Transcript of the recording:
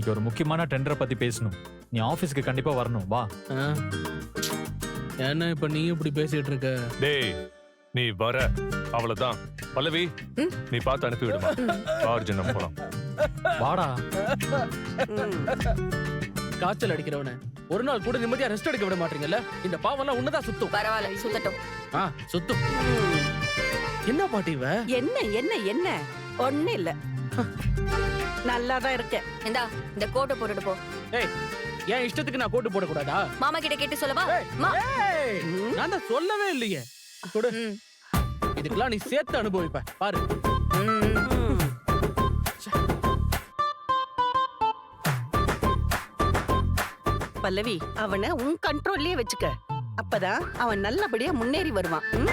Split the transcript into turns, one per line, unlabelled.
இன்னைக்கு ஒரு முக்கியமான டெண்டரை பத்தி பேசணும். நீ ஆபீஸ்க்கு கண்டிப்பா வரணும். வா?
என்ன இப்ப நீ இப்படி பேசிட்டு இருக்க.
டேய் நீ வர. அவ்வளவுதான். பல்லவி. நீ பார்த்து அனுப்பி விடுமா. ஆர்ஜுன் நம்ம போலாம்.
வாடா.
காய்ச்சல் அடிக்கிறவன. ஒரு நாள் கூட நிம்மதியா ரெஸ்ட் எடுக்க விட மாட்டீங்கல்ல? இந்த பாவம்லாம் உன்னதான் சுத்தும்.
பரவாயில்ல சுத்தட்டும்.
ஆ சுத்தும். என்ன பாட்டி இவ?
என்ன என்ன என்ன? ஒண்ணு இல்ல நல்லாதான் இருக்கேன்.
இந்தா இந்த கோட்டை போட்டுட்டு போ.
ஏய் என் இஷ்டத்துக்கு நான் கோட்டு போடக்கூடாதா?
மாமா கிட்ட கேட்டு சொல்லவா? மா.
ஏய், நான் தான் சொல்லவே இல்லையே. கொடு.
ம்.
இதுக்கெல்லாம் நீ சேர்த்து அனுபவிப்ப. பாரு.
பல்லவி அவனை உன் கண்ட்ரோல்லயே வச்சுக்க. அப்பதான் அவன் நல்லபடியா முன்னேறி வருவான். ம்?